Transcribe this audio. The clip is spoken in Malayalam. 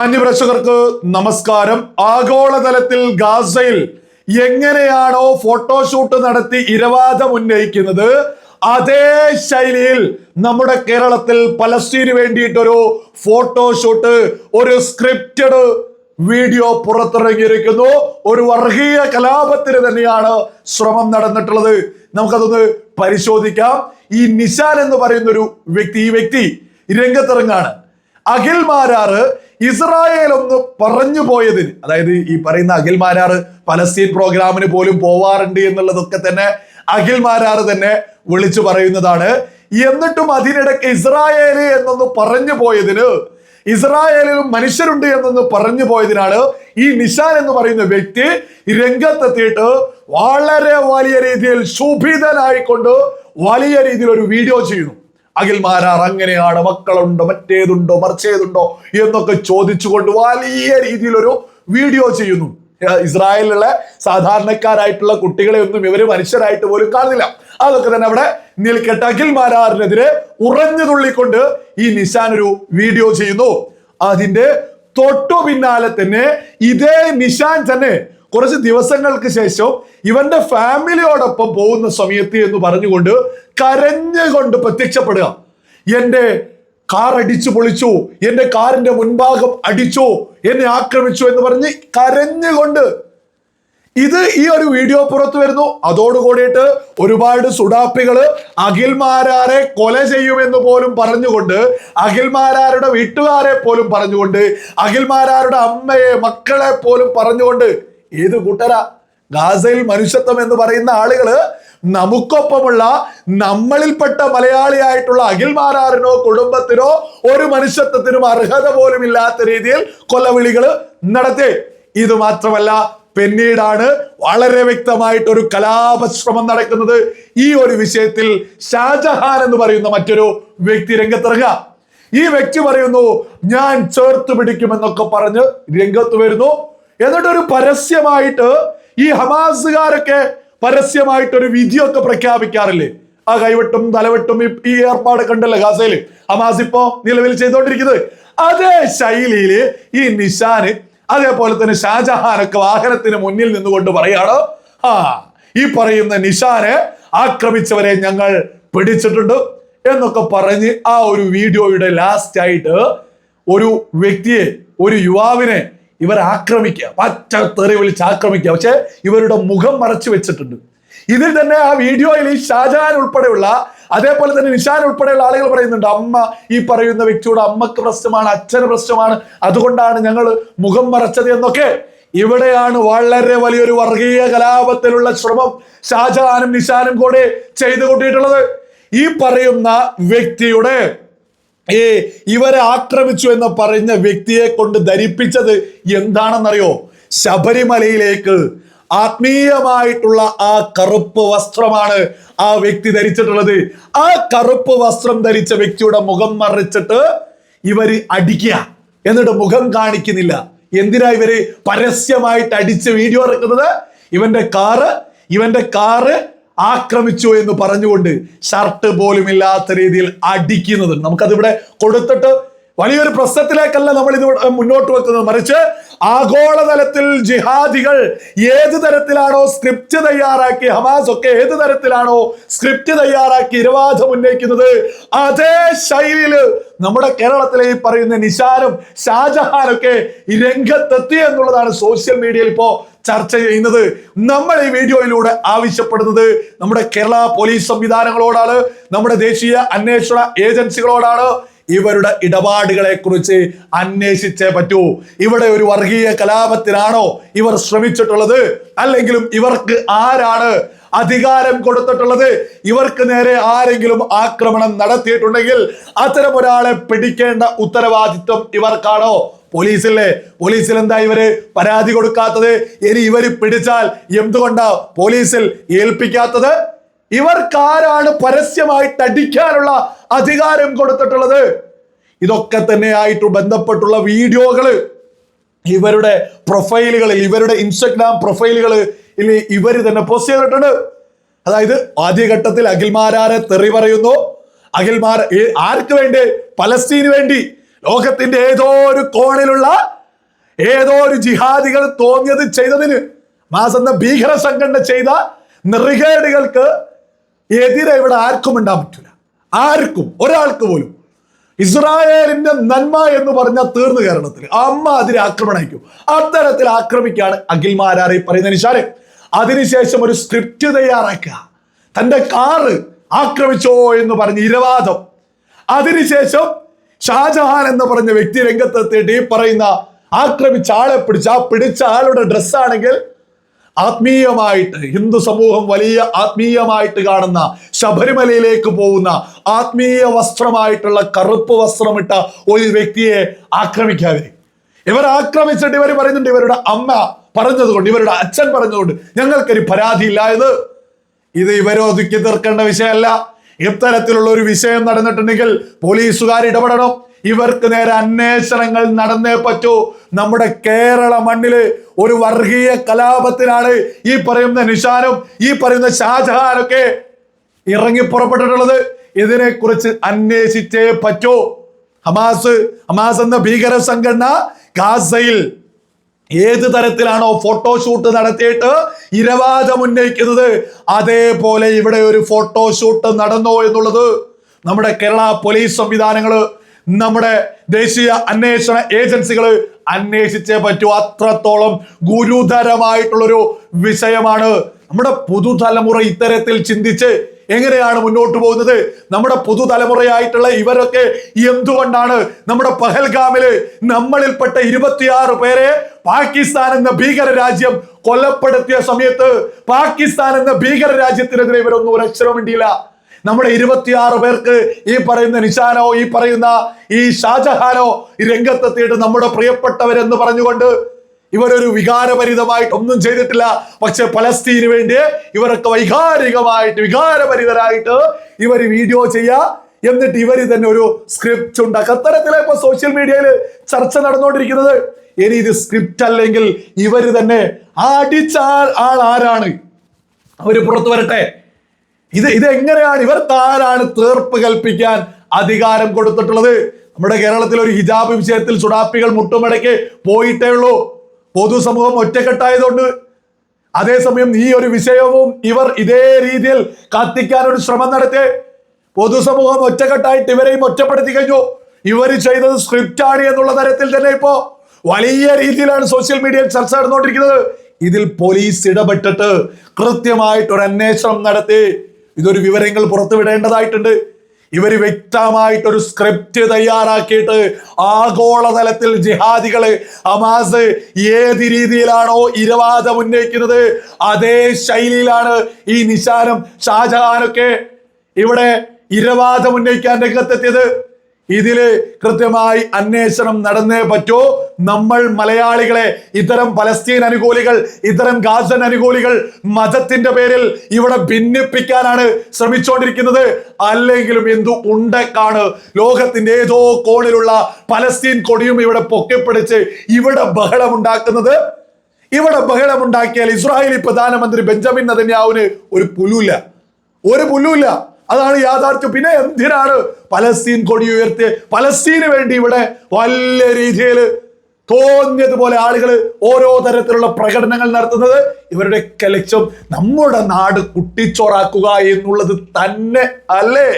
മാന്യപ്രേക്ഷകർക്ക് നമസ്കാരം. ആഗോളതലത്തിൽ ഗാസയിൽ എങ്ങനെയാണോ ഫോട്ടോഷൂട്ട് നടത്തി ഇരവാദം ഉന്നയിക്കുന്നത് അതേ ശൈലിയിൽ നമ്മുടെ കേരളത്തിൽ പലസ്തീന് വേണ്ടിയിട്ടൊരു ഫോട്ടോഷൂട്ട് ഒരു സ്ക്രിപ്റ്റഡ് വീഡിയോ പുറത്തിറങ്ങിയിരിക്കുന്നു. ഒരു വർഗീയ കലാപത്തിന് തന്നെയാണ് ശ്രമം നടന്നിട്ടുള്ളത്. നമുക്കതൊന്ന് പരിശോധിക്കാം. ഈ നിശാൻ എന്ന് പറയുന്ന ഒരു വ്യക്തി ഈ വ്യക്തി രംഗത്തിറങ്ങാണ്. അഖിൽ മാരാറ് ഇസ്രായേൽ ഒന്ന് പറഞ്ഞു പോയതിന് അതായത് ഈ പറയുന്ന അഖിൽ മാരാറ് പലസ്തീൻ പ്രോഗ്രാമിന് പോലും പോവാറുണ്ട് എന്നുള്ളതൊക്കെ തന്നെ അഖിൽ മാരാറ് തന്നെ വിളിച്ചു പറയുന്നതാണ്. എന്നിട്ടും അതിനിടയ്ക്ക് ഇസ്രായേൽ എന്നൊന്ന് പറഞ്ഞു പോയതിന് ഇസ്രായേലിലും മനുഷ്യരുണ്ട് എന്നൊന്ന് പറഞ്ഞു പോയതിനാണ് ഈ നിഷാൻ എന്ന് പറയുന്ന വ്യക്തി രംഗത്തെത്തിയിട്ട് വളരെ വലിയ രീതിയിൽ ശുഭിതനായിക്കൊണ്ട് വലിയ രീതിയിൽ ഒരു വീഡിയോ ചെയ്യുന്നു. അഖിൽമാരാർ അങ്ങനെയാണ് മക്കളുണ്ടോ മറ്റേതുണ്ടോ മറിച്ചേതുണ്ടോ എന്നൊക്കെ ചോദിച്ചുകൊണ്ട് വലിയ രീതിയിലൊരു വീഡിയോ ചെയ്യുന്നു. ഇസ്രായേലിലെ സാധാരണക്കാരായിട്ടുള്ള കുട്ടികളെ ഒന്നും ഇവർ മനുഷ്യരായിട്ട് പോലും കാണുന്നില്ല. അതൊക്കെ തന്നെ അവിടെ നിൽക്കട്ടെ. അഖിൽമാരാറിനെതിരെ ഉറഞ്ഞു തുള്ളിക്കൊണ്ട് ഈ നിശാൻ ഒരു വീഡിയോ ചെയ്യുന്നു. അതിന്റെ തൊട്ടു പിന്നാലെ തന്നെ ഇതേ നിശാൻ തന്നെ കുറച്ച് ദിവസങ്ങൾക്ക് ശേഷം ഇവന്റെ ഫാമിലിയോടൊപ്പം പോകുന്ന സമയത്ത് എന്ന് പറഞ്ഞുകൊണ്ട് കരഞ്ഞുകൊണ്ട് പ്രത്യക്ഷപ്പെടുക. എന്റെ കാർ അടിച്ചു പൊളിച്ചു എന്റെ കാറിന്റെ മുൻഭാഗം അടിച്ചു എന്നെ ആക്രമിച്ചു എന്ന് പറഞ്ഞ് കരഞ്ഞുകൊണ്ട്. ഇത് ഈ ഒരു വീഡിയോ പുറത്തു വരുന്നു. അതോടുകൂടിയിട്ട് ഒരുപാട് സുഡാപ്പികൾ അഖിൽമാരാരെ കൊല ചെയ്യുമെന്ന് പോലും പറഞ്ഞുകൊണ്ട് അഖിൽമാരാരുടെ വീട്ടുകാരെ പോലും പറഞ്ഞുകൊണ്ട് അഖിൽമാരാരുടെ അമ്മയെ മക്കളെ പോലും പറഞ്ഞുകൊണ്ട് ഏത് കൂട്ടരാ? ഗാസയിൽ മനുഷ്യത്വം എന്ന് പറയുന്ന ആളുകൾ നമുക്കൊപ്പമുള്ള നമ്മളിൽപ്പെട്ട മലയാളിയായിട്ടുള്ള അഖിൽമാരാറിനോ കുടുംബത്തിനോ ഒരു മനുഷ്യത്വത്തിനും അർഹത പോലും ഇല്ലാത്ത രീതിയിൽ കൊലവിളികൾ നടത്തി. ഇത് മാത്രമല്ല പിന്നീടാണ് വളരെ വ്യക്തമായിട്ട് ഒരു കലാപശ്രമം നടക്കുന്നത്. ഈ ഒരു വിഷയത്തിൽ ഷാജഹാൻ എന്ന് പറയുന്ന മറ്റൊരു വ്യക്തി രംഗത്തിറങ്ങുക. ഈ വ്യക്തി പറയുന്നു ഞാൻ ചേർത്ത് പിടിക്കുമെന്നൊക്കെ പറഞ്ഞ് രംഗത്ത് വരുന്നു. എന്നിട്ടൊരു പരസ്യമായിട്ട് ഈ ഹമാസുകാരൊക്കെ പരസ്യമായിട്ട് ഒരു വിധിയൊക്കെ പ്രഖ്യാപിക്കാറില്ലേ? ആ കൈവെട്ടും തലവെട്ടും ഈ- ഏർപ്പാട് കണ്ടല്ലേ ഗാസയിൽ? ഹമാസ് ഇപ്പോ നിലവിൽ ചെയ്തുകൊണ്ടിരിക്കുന്നത് അതേ ശൈലിയിൽ ഈ നിഷാന് അതേപോലെ തന്നെ ഷാജഹാനൊക്കെ വാഹനത്തിന് മുന്നിൽ നിന്നുകൊണ്ട് പറയാണ്. ആ ഈ പറയുന്ന നിഷാനെ ആക്രമിച്ചവരെ ഞങ്ങൾ പിടിച്ചിട്ടുണ്ട് എന്നൊക്കെ പറഞ്ഞ് ആ ഒരു വീഡിയോയുടെ ലാസ്റ്റ് ആയിട്ട് ഒരു വ്യക്തിയെ ഒരു യുവാവിനെ ഇവർ ആക്രമിക്കുക. പച്ച തെറി വിളിച്ച് ആക്രമിക്കുക. പക്ഷെ ഇവരുടെ മുഖം മറച്ചു വെച്ചിട്ടുണ്ട്. ഇതിൽ തന്നെ ആ വീഡിയോയിൽ ഈ ഷാജഹാൻ ഉൾപ്പെടെയുള്ള അതേപോലെ തന്നെ നിഷാൻ ഉൾപ്പെടെയുള്ള ആളുകൾ പറയുന്നുണ്ട് അമ്മ ഈ പറയുന്ന വ്യക്തിയുടെ അമ്മയ്ക്ക് പ്രശ്നമാണ് അച്ഛന് പ്രശ്നമാണ് അതുകൊണ്ടാണ് ഞങ്ങൾ മുഖം മറച്ചത് എന്നൊക്കെ. ഇവിടെയാണ് വളരെ വലിയൊരു വർഗീയ കലാപത്തിലുള്ള ശ്രമം ഷാജഹാനും നിഷാനും കൂടെ ചെയ്തു കൂട്ടിയിട്ടുള്ളത് ഈ പറയുന്ന വ്യക്തിയുടെ ഈ ഇവരെ ആക്രമിച്ചു എന്ന് പറഞ്ഞ വ്യക്തിയെ കൊണ്ട് ധരിപ്പിച്ചത് എന്താണെന്നറിയോ? ശബരിമലയിലേക്ക് ആത്മീയമായിട്ടുള്ള ആ കറുപ്പ് വസ്ത്രമാണ് ആ വ്യക്തി ധരിച്ചിട്ടുള്ളത്. ആ കറുപ്പ് വസ്ത്രം ധരിച്ച വ്യക്തിയുടെ മുഖം മറിച്ചിട്ട് ഇവർ അടിക്കുക. എന്നിട്ട് മുഖം കാണിക്കുന്നില്ല. എന്തിനാ ഇവർ പരസ്യമായിട്ട് അടിച്ച് വീഡിയോ ഇറക്കുന്നത് ഇവന്റെ കാറ് ഇവന്റെ കാറ് ആക്രമിച്ചു എന്ന് പറഞ്ഞുകൊണ്ട് ഷർട്ട് പോലും ഇല്ലാത്ത രീതിയിൽ അടിക്കുന്നത്. നമുക്കതിവിടെ കൊടുത്തിട്ട് വലിയൊരു പ്രശ്നത്തിലേക്കല്ല നമ്മൾ ഇത് മുന്നോട്ട് വെക്കുന്നത്. മറിച്ച് ആഗോളതലത്തിൽ ജിഹാദികൾ ഏത് തരത്തിലാണോ സ്ക്രിപ്റ്റ് തയ്യാറാക്കി ഹമാസ് ഒക്കെ ഏത് തരത്തിലാണോ സ്ക്രിപ്റ്റ് തയ്യാറാക്കി ഇരവാദം ഉന്നയിക്കുന്നത് അതേ ശൈലിയിൽ നമ്മുടെ കേരളത്തിലെ ഈ പറയുന്ന നിഷാരും ഷാജഹാനൊക്കെ രംഗത്തെത്തി എന്നുള്ളതാണ് സോഷ്യൽ മീഡിയയിൽ ഇപ്പോ ചർച്ച ചെയ്യുന്നത് നമ്മൾ ഈ വീഡിയോയിലൂടെ ആവശ്യപ്പെടുന്നത് നമ്മുടെ കേരള പോലീസ് സംവിധാനങ്ങളോടാണ് നമ്മുടെ ദേശീയ അന്വേഷണ ഏജൻസികളോടാണ്. ഇവരുടെ ഇടപാടുകളെ കുറിച്ച് അന്വേഷിച്ചേ പറ്റൂ. ഇവിടെ ഒരു വർഗീയ കലാപത്തിനാണോ ഇവർ ശ്രമിച്ചിട്ടുള്ളത്? അല്ലെങ്കിലും ഇവർക്ക് ആരാണ് അധികാരം കൊടുത്തിട്ടുള്ളത്? ഇവർക്ക് നേരെ ആരെങ്കിലും ആക്രമണം നടത്തിയിട്ടുണ്ടെങ്കിൽ അത്തരം ഒരാളെ പിടിക്കേണ്ട ഉത്തരവാദിത്വം ഇവർക്കാണോ? പോലീസില്ലേ പോലീസിൽ എന്താ ഇവർ പരാതി കൊടുക്കാത്തത്? ഇനി ഇവർ പിടിച്ചാൽ എന്തുകൊണ്ടാ പോലീസിൽ ഏൽപ്പിക്കാത്തത്? ഇവർക്കാരാണ് പരസ്യമായിട്ട് അടിക്കാനുള്ള അധികാരം കൊടുത്തിട്ടുള്ളത്. ഇതൊക്കെ തന്നെയായിട്ട് ബന്ധപ്പെട്ടുള്ള വീഡിയോകൾ. ഇവരുടെ പ്രൊഫൈലുകളിൽ ഇവരുടെ ഇൻസ്റ്റഗ്രാം പ്രൊഫൈലുകളിൽ ഇവർ തന്നെ പോസ്റ്റ് ചെയ്തിട്ടുണ്ട്. അതായത് ആദ്യഘട്ടത്തിൽ അഖിൽമാരാരെ തെറി പറയുന്നു. അഖിൽമാർ ആർക്ക് വേണ്ടി? പലസ്തീന് വേണ്ടി. ലോകത്തിന്റെ ഏതോ ഒരു കോണിലുള്ള ഏതോ ഒരു ജിഹാദികൾ തോന്നിയത് ചെയ്തതിന് മാസം ഭീകര സംഘടന ചെയ്ത നിറികേടുകൾക്ക് എതിരെ ഇവിടെ ആർക്കും ഉണ്ടാൻ പറ്റില്ല ആർക്കും ഒരാൾക്ക് പോലും. ഇസ്രായേലിന്റെ നന്മ എന്ന് പറഞ്ഞ തീർന്നു കേരളത്തിൽ. അമ്മ അതിനെ ആക്രമണിക്കും അത്തരത്തിൽ ആക്രമിക്കുകയാണ് അഖിൽ മാരാറി പറയുന്ന അതിനുശേഷം ഒരു സ്ക്രിപ്റ്റ് തയ്യാറാക്കുക. തന്റെ കാറ് ആക്രമിച്ചോ എന്ന് പറഞ്ഞ് ഇരവാദം. അതിനുശേഷം ഷാജഹാൻ എന്ന് പറഞ്ഞ വ്യക്തി രംഗത്തെത്തിയിട്ട് ഈ പറയുന്ന ആക്രമിച്ച ആളെ പിടിച്ച ആ പിടിച്ച ആളുടെ ഡ്രസ്സാണെങ്കിൽ ആത്മീയമായിട്ട് ഹിന്ദു സമൂഹം വലിയ ആത്മീയമായിട്ട് കാണുന്ന ശബരിമലയിലേക്ക് പോകുന്ന ആത്മീയ വസ്ത്രമായിട്ടുള്ള കറുപ്പ് വസ്ത്രമിട്ട ഒരു വ്യക്തിയെ ആക്രമിക്കാതെ ഇവർ ആക്രമിച്ചിട്ട് ഇവർ പറയുന്നുണ്ട് ഇവരുടെ അമ്മ പറഞ്ഞതുകൊണ്ട് ഇവരുടെ അച്ഛൻ പറഞ്ഞതുകൊണ്ട് ഞങ്ങൾക്കൊരു പരാതിയില്ലായത് ഇത്. ഇവരെ ഒതുക്കി തീർക്കേണ്ട വിഷയമല്ല. ഇത്തരത്തിലുള്ള ഒരു വിഷയം നടന്നിട്ടുണ്ടെങ്കിൽ പോലീസുകാർ ഇടപെടണം. ഇവർക്ക് നേരെ അന്വേഷണങ്ങൾ നടന്നേ പറ്റൂ. നമ്മുടെ കേരള മണ്ണിൽ ഒരു വർഗീയ കലാപത്തിനാണ് ഈ പറയുന്ന നിഷാനും ഈ പറയുന്ന ഷാജഹാനൊക്കെ ഇറങ്ങി പുറപ്പെട്ടിട്ടുള്ളത്. ഇതിനെക്കുറിച്ച് അന്വേഷിച്ചേ പറ്റൂ. ഹമാസ് ഹമാസ് എന്ന ഭീകര സംഘടന ഗാസയിൽ ഏത് തരത്തിലാണോ ഫോട്ടോഷൂട്ട് നടത്തിയിട്ട് ഇരവാദം ഉന്നയിക്കുന്നത്? അതേപോലെ ഇവിടെ ഒരു ഫോട്ടോഷൂട്ട് നടന്നോ എന്നുള്ളത് നമ്മുടെ കേരള പോലീസ് സംവിധാനങ്ങൾ നമ്മുടെ ദേശീയ അന്വേഷണ ഏജൻസികൾ അന്വേഷിച്ചേ പറ്റൂ. അത്രത്തോളം ഗുരുതരമായിട്ടുള്ളൊരു വിഷയമാണ്. നമ്മുടെ പുതുതലമുറ ഇത്തരത്തിൽ ചിന്തിച്ച് എങ്ങനെയാണ് മുന്നോട്ട് പോകുന്നത്? നമ്മുടെ പുതുതലമുറയായിട്ടുള്ള ഇവരൊക്കെ എന്തുകൊണ്ടാണ് നമ്മുടെ പഹൽഗാമിൽ നമ്മളിൽപ്പെട്ട ഇരുപത്തിയാറ് പേരെ പാകിസ്ഥാൻ എന്ന ഭീകര രാജ്യം കൊലപ്പെടുത്തിയ സമയത്ത് പാകിസ്ഥാൻ എന്ന ഭീകര രാജ്യത്തിനെതിരെ ഇവരൊന്നും ഒരു അക്ഷരം വേണ്ടിയില്ല നമ്മുടെ ഇരുപത്തിയാറ് പേർക്ക് ഈ പറയുന്ന നിശാനോ ഈ പറയുന്ന ഈ ഷാജഹാനോ രംഗത്തെത്തിയിട്ട് നമ്മുടെ പ്രിയപ്പെട്ടവരെന്ന് പറഞ്ഞുകൊണ്ട് ഇവരൊരു വികാരഭരിതമായിട്ട് ഒന്നും ചെയ്തിട്ടില്ല. പക്ഷെ പലസ്തീന് വേണ്ടി ഇവരൊക്കെ വൈകാരികമായിട്ട് വികാരഭരിതരായിട്ട് ഇവർ വീഡിയോ ചെയ്യുക. എന്നിട്ട് ഇവർ തന്നെ ഒരു സ്ക്രിപ്റ്റ് ഉണ്ടാക്കുക അത്തരത്തിലെ ഇപ്പൊ സോഷ്യൽ മീഡിയയിൽ ചർച്ച നടന്നുകൊണ്ടിരിക്കുന്നത്. ഇനി ഇത് സ്ക്രിപ്റ്റ് അല്ലെങ്കിൽ ഇവർ തന്നെ അടിച്ച ആൾ ആൾ ആരാണ്? അവർ പുറത്തു വരട്ടെ. ഇത് ഇത് എങ്ങനെയാണ്? ഇവർ താരാണ് തീർപ്പ് കൽപ്പിക്കാൻ അധികാരം കൊടുത്തിട്ടുള്ളത്? നമ്മുടെ കേരളത്തിൽ ഒരു ഹിജാബ് വിഷയത്തിൽ ചുടാപ്പികൾ മുട്ടുമടക്കി പോയിട്ടേ ഉള്ളൂ. പൊതുസമൂഹം ഒറ്റക്കെട്ടായതുകൊണ്ട് അതേസമയം ഈ ഒരു വിഷയവും ഇവർ ഇതേ രീതിയിൽ കത്തിക്കാൻ ഒരു ശ്രമം നടത്തി. പൊതുസമൂഹം ഒറ്റക്കെട്ടായിട്ട് ഇവരെയും ഒറ്റപ്പെടുത്തി കഴിഞ്ഞു. ഇവർ ചെയ്തത് സ്ക്രിപ്റ്റ് ആണ് എന്നുള്ള തരത്തിൽ തന്നെ ഇപ്പോ വലിയ രീതിയിലാണ് സോഷ്യൽ മീഡിയയിൽ ചർച്ച നടന്നുകൊണ്ടിരിക്കുന്നത്. ഇതിൽ പോലീസ് ഇടപെട്ടിട്ട് കൃത്യമായിട്ട് ഒരു അന്വേഷണം നടത്തി. ഇതൊരു വിവരങ്ങൾ പുറത്തുവിടേണ്ടതായിട്ടുണ്ട്. ഇവർ വ്യക്തമായിട്ടൊരു സ്ക്രിപ്റ്റ് തയ്യാറാക്കിയിട്ട് ആഗോളതലത്തിൽ ജിഹാദികൾ ഹമാസ് ഏത് രീതിയിലാണോ ഇരവാദം ഉന്നയിക്കുന്നത് അതേ ശൈലിയിലാണ് ഈ നിശാനും ഷാജഹാനൊക്കെ ഇവിടെ ഇരവാദം ഉന്നയിക്കാൻ രംഗത്തെത്തിയത്. ഇതിൽ കൃത്യമായി അന്വേഷണം നടന്നേ പറ്റൂ. നമ്മൾ മലയാളികളെ ഇത്തരം പലസ്തീൻ അനുകൂലികൾ ഇത്തരം ഗാസൻ അനുകൂലികൾ മതത്തിന്റെ പേരിൽ ഇവിടെ ഭിന്നിപ്പിക്കാനാണ് ശ്രമിച്ചുകൊണ്ടിരിക്കുന്നത്. അല്ലെങ്കിലും എന്തു ഉണ്ടക്കാണ്? ലോകത്തിന്റെ ഏതോ കോണിലുള്ള പലസ്തീൻ കൊടിയും ഇവിടെ പൊക്കിപ്പിടിച്ച് ഇവിടെ ബഹളമുണ്ടാക്കുന്നത്. ഇവിടെ ബഹളമുണ്ടാക്കിയാൽ ഇസ്രായേലി പ്രധാനമന്ത്രി ബെഞ്ചമിൻ നദന്യാവിന് ഒരു പുല്ലുമില്ല ഒരു പുല്ലുമില്ല അതാണ് യാഥാർത്ഥ്യം. പിന്നെ എന്തിനാണ് പലസ്തീൻ കൊടി ഉയർത്തി പലസ്തീന് വേണ്ടി ഇവിടെ വലിയ രീതിയിൽ തോന്നിയതുപോലെ ആളുകൾ ഓരോ തരത്തിലുള്ള പ്രകടനങ്ങൾ നടത്തുന്നത് ഇവരുടെ ലക്ഷ്യം നമ്മുടെ നാട് കുട്ടിച്ചോറാക്കുക എന്നുള്ളത് തന്നെ അല്ലേ?